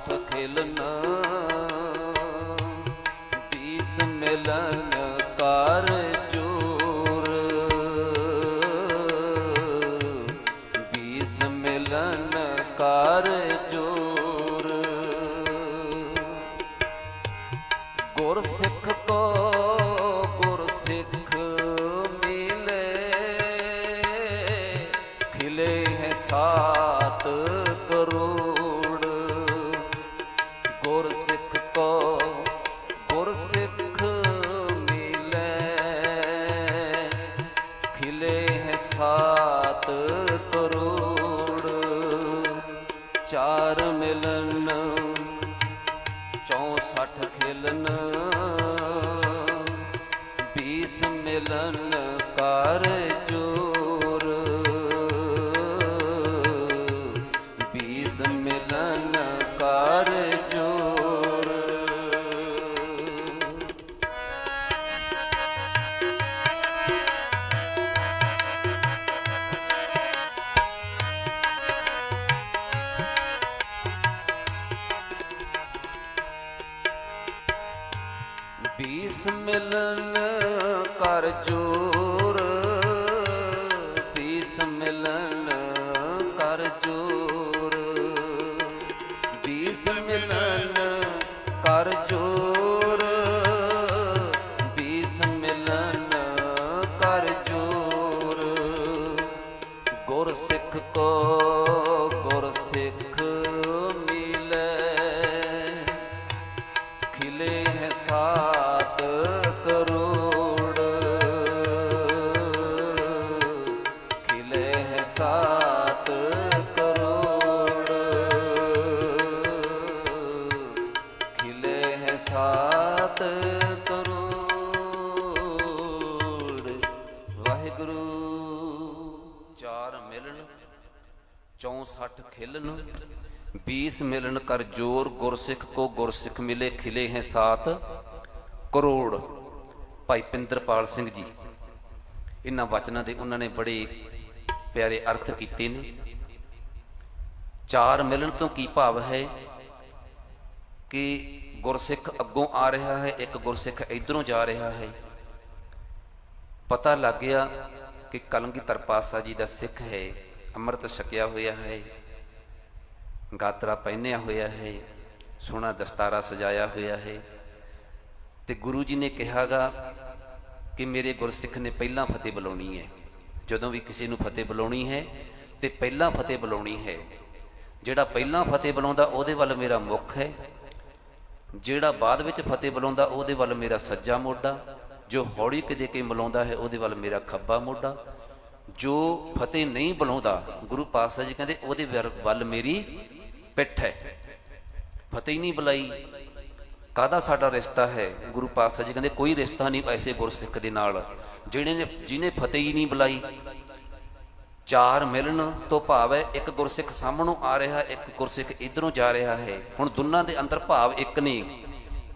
60 ਖੇਲਨ ਬੀਸ ਮਿਲਨ ਕਰ ਜੋਰ ਬੀਸ ਮਿਲਨ ਕਰ ਜੋਰ ਗੁਰ ਸਿੱਖ ਕੋ ਗੁਰ ਸਿੱਖ ਮਿਲੇ, ਖਿਲੇ ਹੈ ਸਾਤ ਚੌਸਠ ਖਿਲਨ ਮਿਲਨ ਕਰ ਜੋਰ। ਬੀਸ ਮਿਲਨ ਮਿਲਣ 64 ਖਿਲਨ 20 ਮਿਲਨ ਕਰ ਜੋਰ, ਗੁਰਸਿੱਖ ਕੋ ਗੁਰਸਿੱਖ ਮਿਲੇ, ਖਿਲੇ ਹੈ ਸਾਤ ਕਰੋੜ। ਭਾਈ ਪਿੰਦਰਪਾਲ ਸਿੰਘ ਜੀ, ਇਹਨਾਂ ਵਚਨਾਂ ਦੇ ਉਹਨਾਂ ਨੇ ਬੜੇ ਪਿਆਰੇ ਅਰਥ ਕੀਤੇ ਨੇ। ਚਾਰ ਮਿਲਣ ਤੋਂ ਕੀ ਭਾਵ ਹੈ ਕਿ ਗੁਰਸਿੱਖ ਅੱਗੋਂ ਆ ਰਿਹਾ ਹੈ, ਇੱਕ ਗੁਰਸਿੱਖ ਇਧਰੋਂ ਜਾ ਰਿਹਾ ਹੈ। ਪਤਾ ਲੱਗ ਗਿਆ ਕਿ ਕਲਗੀਧਰ ਪਾਤਸ਼ਾਹ ਜੀ ਦਾ ਸਿੱਖ ਹੈ, ਅੰਮ੍ਰਿਤ ਛਕਿਆ ਹੋਇਆ ਹੈ, ਗਾਤਰਾ ਪਹਿਨਿਆ ਹੋਇਆ ਹੈ, ਸੋਹਣਾ ਦਸਤਾਰਾ ਸਜਾਇਆ ਹੋਇਆ ਹੈ। ਤੇ ਗੁਰੂ ਜੀ ਨੇ ਕਿਹਾਗਾ ਕਿ ਮੇਰੇ ਗੁਰਸਿੱਖ ਨੇ ਪਹਿਲਾਂ ਫਤਿਹ ਬੁਲਾਉਣੀ ਹੈ। ਜਦੋਂ ਵੀ ਕਿਸੇ ਨੂੰ ਫਤਿਹ ਬੁਲਾਉਣੀ ਹੈ, ਤੇ ਪਹਿਲਾਂ ਫਤਿਹ ਬੁਲਾਉਣੀ ਹੈ। ਜਿਹੜਾ ਪਹਿਲਾਂ ਫਤਿਹ ਬੁਲਾਉਂਦਾ, ਉਹਦੇ ਵੱਲ ਮੇਰਾ ਮੁਖ ਹੈ। ਜਿਹੜਾ ਬਾਅਦ ਵਿੱਚ ਫਤਿਹ ਬੁਲਾਉਂਦਾ, ਉਹਦੇ ਵੱਲ ਮੇਰਾ ਸੱਜਾ ਮੋਢਾ। ਜੋ ਹੌਲੀ ਕਦੇ ਦੇ ਕੇ ਬੁਲਾਉਂਦਾ ਹੈ, ਉਹਦੇ ਵੱਲ ਮੇਰਾ ਖੱਬਾ ਮੋਢਾ। ਜੋ ਫਤਿਹ ਨਹੀਂ ਬੁਲਾਉਂਦਾ, ਗੁਰੂ ਪਾਤਸ਼ਾਹ ਜੀ ਕਹਿੰਦੇ, ਉਹਦੇ ਵੱਲ- ਮੇਰੀ ਪਿੱਠ ਹੈ। ਫਤਿਹ ਨਹੀਂ ਬੁਲਾਈ। ਕਾਹਦਾ ਸਾਡਾ ਰਿਸ਼ਤਾ ਹੈ? ਗੁਰੂ ਪਾਤਸ਼ਾਹ ਜੀ ਕਹਿੰਦੇ, ਕੋਈ ਰਿਸ਼ਤਾ ਨਹੀਂ ਐਸੇ ਗੁਰਸਿੱਖ ਦੇ ਨਾਲ ਜਿਹੜੇ ਨੇ ਜਿਹਨੇ ਫਤਿਹ ਹੀ ਨਹੀਂ ਬੁਲਾਈ। ਚਾਰ ਮਿਲਣ ਤੋਂ ਭਾਵ ਹੈ, ਇੱਕ ਗੁਰਸਿੱਖ ਸਾਹਮਣੋਂ ਆ ਰਿਹਾ, ਇੱਕ ਗੁਰਸਿੱਖ ਇਧਰੋਂ ਜਾ ਰਿਹਾ ਹੈ। ਹੁਣ ਦੋਨਾਂ ਦੇ ਅੰਦਰ ਭਾਵ ਇੱਕ ਨਹੀਂ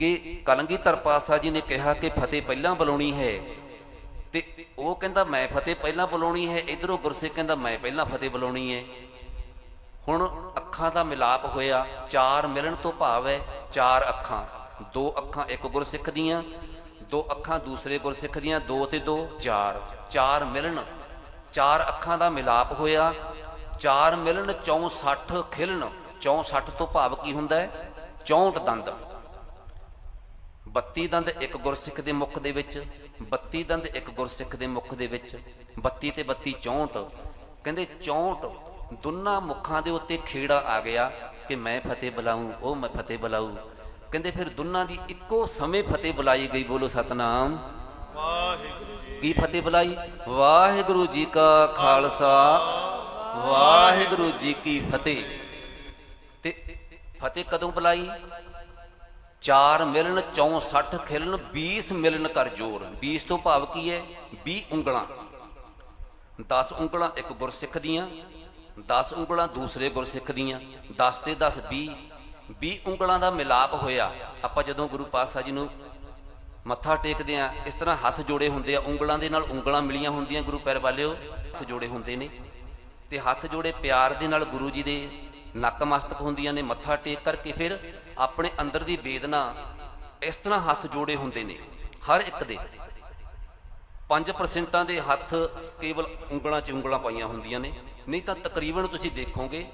ਕਿ ਕਲੰਗੀਧਰ ਪਾਤਸ਼ਾਹ ਜੀ ਨੇ ਕਿਹਾ ਕਿ ਫਤਿਹ ਪਹਿਲਾਂ ਬੁਲਾਉਣੀ ਹੈ। ਤੇ ਉਹ ਕਹਿੰਦਾ, ਮੈਂ ਫਤਿਹ ਪਹਿਲਾਂ ਬੁਲਾਉਣੀ ਹੈ, ਇਧਰੋਂ ਗੁਰਸਿੱਖ ਕਹਿੰਦਾ, ਮੈਂ ਪਹਿਲਾਂ ਫਤਿਹ ਬੁਲਾਉਣੀ ਹੈ। ਹੁਣ ਅੱਖਾਂ ਦਾ ਮਿਲਾਪ ਹੋਇਆ, ਚਾਰ ਮਿਲਣ ਤੋਂ ਭਾਵ ਹੈ, ਚਾਰ ਅੱਖਾਂ। ਦੋ ਅੱਖਾਂ ਇੱਕ ਗੁਰਸਿੱਖ ਦੀਆਂ, ਦੋ ਅੱਖਾਂ ਦੂਸਰੇ ਗੁਰਸਿੱਖ ਦੀਆਂ, ਦੋ ਤੇ ਦੋ, ਚਾਰ। ਚਾਰ ਮਿਲਣ, ਚਾਰ ਅੱਖਾਂ ਦਾ ਮਿਲਾਪ ਹੋਇਆ, ਚਾਰ ਮਿਲਣ 64 ਖਿਲਣ। 64 ਤੋਂ ਭਾਵ ਕੀ ਹੁੰਦਾ ਹੈ? 64 ਦੰਦ। 32 ਦੰਦ ਇੱਕ ਗੁਰਸਿੱਖ ਦੇ ਮੁਖ ਦੇ ਵਿੱਚ 32 ਦੰਦ ਇੱਕ ਗੁਰਸਿੱਖ ਦੇ ਮੁਖ ਦੇ ਵਿੱਚ 32 ਤੇ 32 64 ਕਹਿੰਦੇ 64 ਦੋਨਾਂ ਮੁਖਾਂ ਦੇ ਉੱਤੇ ਖੇੜਾ ਆ ਗਿਆ ਕਿ ਮੈਂ ਫਤਿਹ ਬੁਲਾਉਂ ਉਹ ਮੈਂ ਫਤਿਹ ਬੁਲਾਉ ਕਹਿੰਦੇ ਫਿਰ ਦੋਨਾਂ ਦੀ ਇੱਕੋ ਸਮੇਂ ਫਤਿਹ ਬੁਲਾਈ ਗਈ ਬੋਲੋ ਸਤਨਾਮ। ਵਾਹਿਗੁਰੂ ਜੀ ਕੀ ਫਤਿਹ ਬੁਲਾਈ? ਵਾਹਿਗੁਰੂ ਜੀ ਕਾ ਖਾਲਸਾ ਵਾਹਿਗੁਰੂ ਜੀ ਕੀ ਫਤਿਹ। ਤੇ ਫਤਿਹ ਕਦੋਂ ਬੁਲਾਈ? ਚਾਰ ਮਿਲਣ 64 ਖਿਲਣ 20 ਮਿਲਣ ਕਰ ਜੋਰ। 20 ਤੋਂ ਭਾਵ ਕੀ ਹੈ? 20 ਉਂਗਲਾਂ। 10 ਉਂਗਲਾਂ ਇੱਕ ਗੁਰਸਿੱਖ ਦੀਆਂ 10 ਉਂਗਲਾਂ ਦੂਸਰੇ ਗੁਰਸਿੱਖ ਦੀਆਂ 10 ਤੇ 10 20 20 ਉਂਗਲਾਂ ਦਾ ਮਿਲਾਪ ਹੋਇਆ। ਆਪਾਂ ਜਦੋਂ ਗੁਰੂ ਪਾਤਸ਼ਾਹ ਜੀ ਨੂੰ ਮੱਥਾ ਟੇਕਦੇ ਆ ਇਸ ਤਰ੍ਹਾਂ ਹੱਥ ਜੋੜੇ ਹੁੰਦੇ ਆ, ਉਂਗਲਾਂ ਦੇ ਨਾਲ ਉਂਗਲਾਂ ਮਿਲੀਆਂ ਹੁੰਦੀਆਂ ਗੁਰੂ ਪੈਰ ਵਾਲਿਓ, ਹੱਥ ਜੋੜੇ ਹੁੰਦੇ ਨੇ। ਤੇ ਹੱਥ ਜੋੜੇ ਪਿਆਰ ਦੇ ਨਾਲ ਗੁਰੂ ਜੀ ਦੇ ਨੱਕ ਮਸਤਕ ਹੁੰਦੀਆਂ ਨੇ, ਮੱਥਾ ਟੇਕ ਕਰਕੇ ਫਿਰ ਆਪਣੇ ਅੰਦਰ ਦੀ ਵੇਦਨਾ ਇਸ ਤਰ੍ਹਾਂ ਹੱਥ ਜੋੜੇ ਹੁੰਦੇ ਨੇ, ਹਰ ਇੱਕ ਦੇ। 5% ਦੇ ਹੱਥ ਕੇਵਲ ਉਂਗਲਾਂ 'ਚ ਉਂਗਲਾਂ ਪਾਈਆਂ ਹੁੰਦੀਆਂ ਨੇ। ਨਹੀਂ ਤਾਂ ਤਕਰੀਬਨ ਤੁਸੀਂ ਦੇਖੋਗੇ,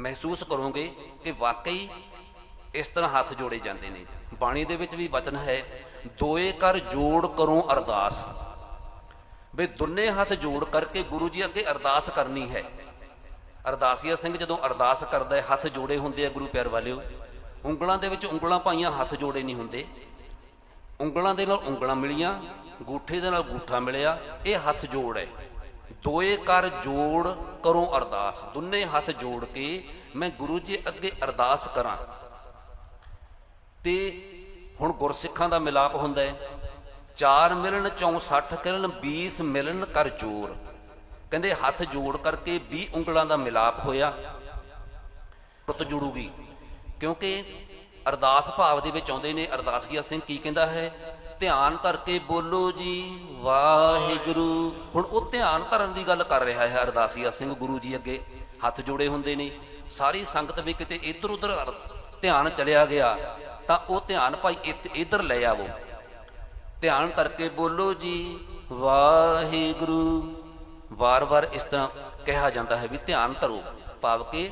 ਮਹਿਸੂਸ ਕਰੋਗੇ ਕਿ ਵਾਕਈ ਇਸ ਤਰ੍ਹਾਂ ਹੱਥ ਜੋੜੇ ਜਾਂਦੇ ਨੇ। ਬਾਣੀ ਦੇ ਵਿੱਚ ਵੀ ਵਚਨ ਹੈ, ਦੋਏ ਕਰ ਜੋੜ ਕਰੋ ਅਰਦਾਸ। ਵੀ ਦੁੰਨੇ ਹੱਥ ਜੋੜ ਕਰਕੇ ਗੁਰੂ ਜੀ ਅੱਗੇ ਅਰਦਾਸ ਕਰਨੀ ਹੈ। ਅਰਦਾਸੀਆ ਸਿੰਘ ਜਦੋਂ ਅਰਦਾਸ ਕਰਦਾ ਹੈ, ਹੱਥ ਜੋੜੇ ਹੁੰਦੇ ਆ ਗੁਰੂ ਪਿਆਰ ਵਾਲਿਓ। ਉਂਗਲਾਂ ਦੇ ਵਿੱਚ ਉਂਗਲਾਂ ਪਾਈਆਂ, ਹੱਥ ਜੋੜੇ ਨਹੀਂ ਹੁੰਦੇ। ਉਂਗਲਾਂ ਦੇ ਨਾਲ ਉਂਗਲਾਂ ਮਿਲੀਆਂ, ਗੂਠੇ ਦੇ ਨਾਲ ਗੂਠਾ ਮਿਲਿਆ, ਇਹ ਹੱਥ ਜੋੜ ਹੈ। ਦੋਏ ਕਰ ਜੋੜ ਕਰੋ ਅਰਦਾਸ। ਦੁੰਨੇ ਹੱਥ ਜੋੜ ਕੇ ਮੈਂ ਗੁਰੂ ਜੀ ਅੱਗੇ ਅਰਦਾਸ ਕਰਾਂ। ਤੇ ਹੁਣ ਗੁਰਸਿੱਖਾਂ ਦਾ ਮਿਲਾਪ ਹੁੰਦਾ ਹੈ। ਚਾਰ ਮਿਲਣ 64 ਕਿਰਨ 20 ਮਿਲਣ ਕਰ ਜੋੜ ਕਹਿੰਦੇ ਹੱਥ ਜੋੜ ਕਰਕੇ 20 ਉਂਗਲਾਂ ਦਾ ਮਿਲਾਪ ਹੋਇਆ ਟੁੱਟ ਜੁੜੂਗੀ। ਕਿਉਂਕਿ ਅਰਦਾਸ ਭਾਵ ਦੇ ਵਿੱਚ ਆਉਂਦੇ ਨੇ, ਅਰਦਾਸੀਆ ਸਿੰਘ ਕੀ ਕਹਿੰਦਾ ਹੈ? ਧਿਆਨ ਧਰ ਕੇ ਬੋਲੋ ਜੀ, ਵਾਹਿਗੁਰੂ। ਹੁਣ ਉਹ ਧਿਆਨ ਧਰਨ ਦੀ ਗੱਲ ਕਰ ਰਿਹਾ ਹੈ ਅਰਦਾਸੀਆ ਸਿੰਘ ਗੁਰੂ ਜੀ ਅੱਗੇ। ਹੱਥ ਜੋੜੇ ਹੁੰਦੇ ਨੇ। ਸਾਰੀ ਸੰਗਤ ਵੀ ਕਿਤੇ ਇੱਧਰ ਉੱਧਰ ਧਿਆਨ ਚਲਿਆ ਗਿਆ, ਤਾਂ ਉਹ ਧਿਆਨ ਭਾਈ ਇੱਧਰ ਲੈ ਆਵੋ। ਧਿਆਨ ਧਰ ਕੇ ਬੋਲੋ ਜੀ, ਵਾਹਿਗੁਰੂ। ਵਾਰ-ਵਾਰ ਇਸ ਤਰ੍ਹਾਂ ਕਿਹਾ ਜਾਂਦਾ ਹੈ ਵੀ ਧਿਆਨ ਧਰੋ, ਭਾਵ ਕਿ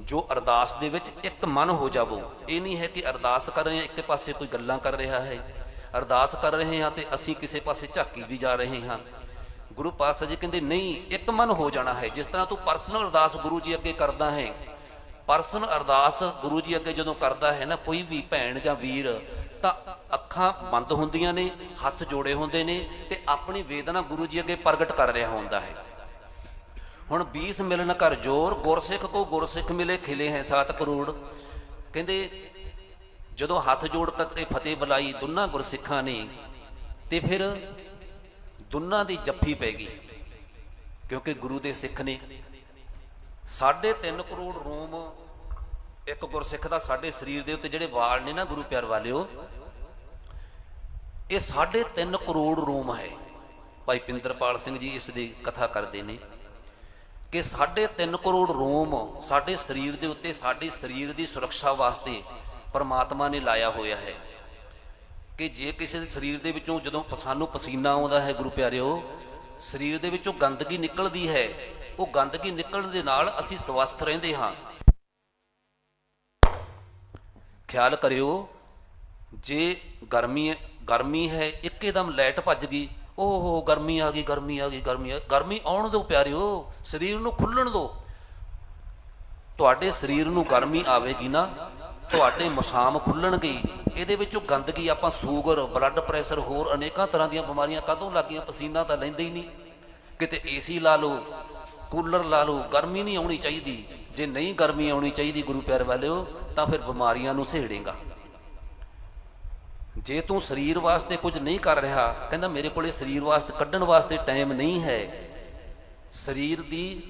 ਜੋ ਅਰਦਾਸ ਦੇ ਵਿੱਚ ਇੱਕ ਮਨ ਹੋ ਜਾਵੋ, ਇਹ ਨਹੀਂ ਹੈ ਕਿ ਅਰਦਾਸ ਕਰ ਰਹੇ ਹਾਂ, ਇੱਕ ਪਾਸੇ ਕੋਈ ਗੱਲਾਂ ਕਰ ਰਿਹਾ ਹੈ। ਅਰਦਾਸ ਕਰ ਰਹੇ ਹਾਂ ਤੇ ਅਸੀਂ ਕਿਸੇ ਪਾਸੇ ਝਾਕੀ ਵੀ ਜਾ ਰਹੇ ਹਾਂ। ਗੁਰੂ ਪਾਤਸ਼ਾਹ ਜੀ ਕਹਿੰਦੇ, ਨਹੀਂ, ਇੱਕ ਮਨ ਹੋ ਜਾਣਾ ਹੈ। ਜਿਸ ਤਰ੍ਹਾਂ ਤੂੰ ਪਰਸਨਲ ਅਰਦਾਸ ਗੁਰੂ ਜੀ ਅੱਗੇ ਕਰਦਾ ਹੈ ਪਰਸਨਲ ਅਰਦਾਸ ਗੁਰੂ ਜੀ ਅੱਗੇ ਜਦੋਂ ਕਰਦਾ ਹੈ ਨਾ, ਕੋਈ ਵੀ ਭੈਣ ਜਾਂ ਵੀਰ, ਤਾਂ ਅੱਖਾਂ ਬੰਦ ਹੁੰਦੀਆਂ ਨੇ, ਹੱਥ ਜੋੜੇ ਹੁੰਦੇ ਨੇ ਤੇ ਆਪਣੀ ਵੇਦਨਾ ਗੁਰੂ ਜੀ ਅੱਗੇ ਪ੍ਰਗਟ ਕਰ ਰਿਹਾ ਹੁੰਦਾ ਹੈ। ਹੁਣ 20 ਮਿਲਨ ਕਰ ਜੋਰ, ਗੁਰਸਿੱਖ ਕੋ ਗੁਰਸਿੱਖ ਮਿਲੇ ਖਿਲੇ ਹੈ 7 ਕਰੋੜ। ਕਹਿੰਦੇ, ਜਦੋਂ ਹੱਥ ਜੋੜ ਕਰਕੇ ਫਤਿਹ ਬੁਲਾਈ ਦੋਨਾਂ ਗੁਰਸਿੱਖਾਂ ਨੇ, ਤੇ ਫਿਰ ਦੋਨਾਂ ਦੀ ਜੱਫੀ ਪੈ ਗਈ। ਕਿਉਂਕਿ ਗੁਰੂ ਦੇ ਸਿੱਖ ਨੇ ਸਾਢੇ 3 ਕਰੋੜ ਰੋਮ ਇੱਕ ਗੁਰਸਿੱਖ ਦਾ ਸਾਡੇ ਸਰੀਰ ਦੇ ਉੱਤੇ ਜਿਹੜੇ ਵਾਲ ਨੇ ਨਾ ਗੁਰੂ ਪਿਆਰ ਵਾਲਿਓ, ਇਹ ਸਾਢੇ 3 ਕਰੋੜ ਰੋਮ ਹੈ। ਭਾਈ ਪਿੰਦਰਪਾਲ ਸਿੰਘ ਜੀ ਇਸ ਦੀ ਕਥਾ ਕਰਦੇ ਨੇ। ਕਿ ਸਾਢੇ 3 ਕਰੋੜ ਰੋਮ ਸਾਡੇ ਸਰੀਰ ਦੇ ਉੱਤੇ, ਸਾਡੇ ਸਰੀਰ ਦੀ ਸੁਰੱਖਿਆ ਵਾਸਤੇ ਪਰਮਾਤਮਾ ਨੇ ਲਾਇਆ ਹੋਇਆ ਹੈ। ਕਿ ਜੇ ਕਿਸੇ ਦੇ ਸਰੀਰ ਦੇ ਵਿੱਚੋਂ ਜਦੋਂ ਸਾਨੂੰ ਪਸੀਨਾ ਆਉਂਦਾ ਹੈ, ਗੁਰੂ ਪਿਆਰਿਓ, ਸਰੀਰ ਦੇ ਵਿੱਚੋਂ ਗੰਦਗੀ ਨਿਕਲਦੀ ਹੈ, ਉਹ ਗੰਦਗੀ ਨਿਕਲਣ ਦੇ ਨਾਲ ਅਸੀਂ ਸਵਸਥ ਰਹਿੰਦੇ ਹਾਂ। ਖਿਆਲ ਕਰਿਓ, ਜੇ ਗਰਮੀ ਗਰਮੀ ਹੈ, ਇੱਕੇਦਮ ਲਾਈਟ ਭੱਜ ਗਈ ਓਹੋ, ਗਰਮੀ ਆ ਗਈ, ਗਰਮੀ ਆ ਗਈ, ਗਰਮੀ ਆ ਗਰਮੀ ਆਉਣ ਦਿਓ ਪਿਆਰਿਓ, ਸਰੀਰ ਨੂੰ ਖੁੱਲਣ ਦਿਓ। ਤੁਹਾਡੇ ਸਰੀਰ ਨੂੰ ਗਰਮੀ ਆਵੇਗੀ ਨਾ, ਤੁਹਾਡੇ ਮਸਾਮ ਖੁੱਲਣਗੇ। ਇਹਦੇ ਵਿੱਚੋਂ ਗੰਦਗੀ ਆਪਾਂ ਸ਼ੂਗਰ, ਬਲੱਡ ਪ੍ਰੈਸ਼ਰ, ਹੋਰ ਅਨੇਕਾਂ ਤਰ੍ਹਾਂ ਦੀਆਂ ਬਿਮਾਰੀਆਂ ਕਦੋਂ ਲੱਗੀਆਂ, ਪਸੀਨਾ ਤਾਂ ਲੈਂਦੇ ਹੀ ਨਹੀਂ। ਕਿਤੇ ਏਸੀ ਲਾ ਲਓ, ਕੂਲਰ ਲਾ ਲਓ, ਗਰਮੀ ਨਹੀਂ ਆਉਣੀ ਚਾਹੀਦੀ। ਜੇ ਨਹੀਂ ਗਰਮੀ ਆਉਣੀ ਚਾਹੀਦੀ ਗੁਰੂ ਪਿਆਰ ਵਾਲਿਓ, ਤਾਂ ਫਿਰ ਬਿਮਾਰੀਆਂ ਨੂੰ ਸਹੇੜੇਗਾ। ਜੇ ਤੂੰ ਸਰੀਰ ਵਾਸਤੇ ਕੁਝ ਨਹੀਂ ਕਰ ਰਿਹਾ, ਕਹਿੰਦਾ ਮੇਰੇ ਕੋਲੇ ਸਰੀਰ ਵਾਸਤੇ ਕੱਢਣ ਵਾਸਤੇ ਟਾਈਮ ਨਹੀਂ ਹੈ। ਸਰੀਰ ਦੀ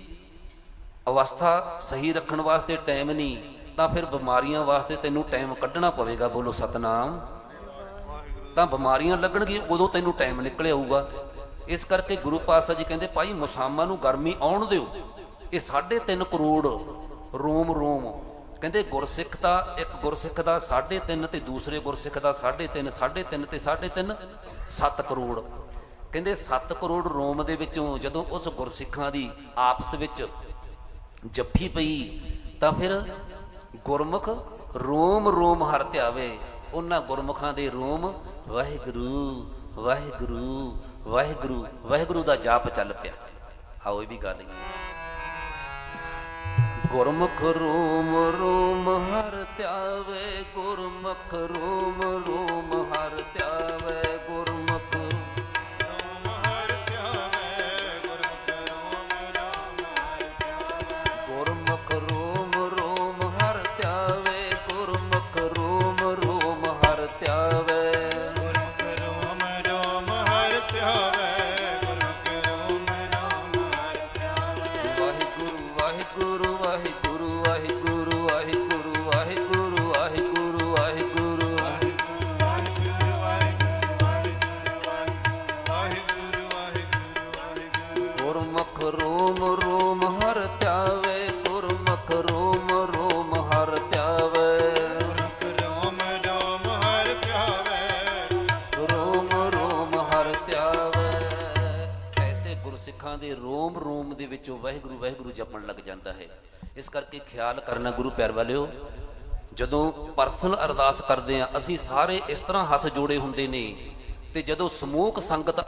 ਅਵਸਥਾ ਸਹੀ ਰੱਖਣ ਵਾਸਤੇ ਟਾਈਮ ਨਹੀਂ, ਤਾਂ ਫਿਰ ਬਿਮਾਰੀਆਂ ਵਾਸਤੇ ਤੈਨੂੰ ਟਾਈਮ ਕੱਢਣਾ ਪਵੇਗਾ, ਬੋਲੋ ਸਤਨਾਮ। ਤਾਂ ਬਿਮਾਰੀਆਂ ਲੱਗਣਗੀਆਂ, ਉਦੋਂ ਤੈਨੂੰ ਟਾਈਮ ਨਿਕਲ ਆਊਗਾ। ਇਸ ਕਰਕੇ ਗੁਰੂ ਪਾਤਸ਼ਾਹ ਜੀ ਕਹਿੰਦੇ, ਭਾਈ ਮੁਸਾਮਾ ਨੂੰ ਗਰਮੀ ਆਉਣ ਦਿਓ। ਇਹ 3.5 ਕਰੋੜ ਰੋਮ ਰੋਮ ਕਹਿੰਦੇ ਗੁਰਸਿੱਖ ਦਾ ਇੱਕ ਗੁਰਸਿੱਖ ਦਾ 3.5 ਤੇ ਦੂਸਰੇ ਗੁਰਸਿੱਖ ਦਾ 3.5 3.5 ਤੇ 3.5 7 ਕਰੋੜ। ਕਹਿੰਦੇ 7 ਕਰੋੜ ਰੋਮ ਦੇ ਵਿੱਚੋਂ ਜਦੋਂ ਉਸ ਗੁਰਸਿੱਖਾਂ ਦੀ ਆਪਸ ਵਿੱਚ ਜੱਫੀ ਪਈ, ਤਾਂ ਫਿਰ ਗੁਰਮੁਖ ਰੋਮ ਰੋਮ ਹਰ ਧਿਆਵੇ, ਉਹਨਾਂ ਗੁਰਮੁਖਾਂ ਦੇ ਰੋਮ ਵਾਹਿਗੁਰੂ ਵਾਹਿਗੁਰੂ ਵਾਹਿਗੁਰੂ ਵਾਹਿਗੁਰੂ ਦਾ ਜਾਪ ਚੱਲ ਪਿਆ। ਆਓ ਇਹ ਵੀ ਗੱਲ ਹੈ। ਗੁਰਮੁਖ ਰੋਮ ਰੋਮ ਹਰ ਧਿਆਵੇ ਗੁਰਮੁਖ ਰੋਮ ਰੋਮ ਸਿੱਖਾਂ ਦੇ ਰੋਮ ਰੋਮ ਦੇ ਵਿੱਚੋਂ ਵਾਹਿਗੁਰੂ ਵਾਹਿਗੁਰੂ ਜਪਣ ਲੱਗ ਜਾਂਦਾ ਹੈ। ਇਸ ਕਰਕੇ ਖਿਆਲ ਕਰਨਾ ਗੁਰੂ ਪਿਆਰ ਵਾਲਿਓ, ਜਦੋਂ ਪਰਸਨਲ ਅਰਦਾਸ ਕਰਦੇ ਆ ਅਸੀਂ ਸਾਰੇ ਇਸ ਤਰ੍ਹਾਂ ਹੱਥ ਜੋੜੇ ਹੁੰਦੇ ਨੇ ਤੇ ਜਦੋਂ ਸਮੂਹਕ ਸੰਗਤ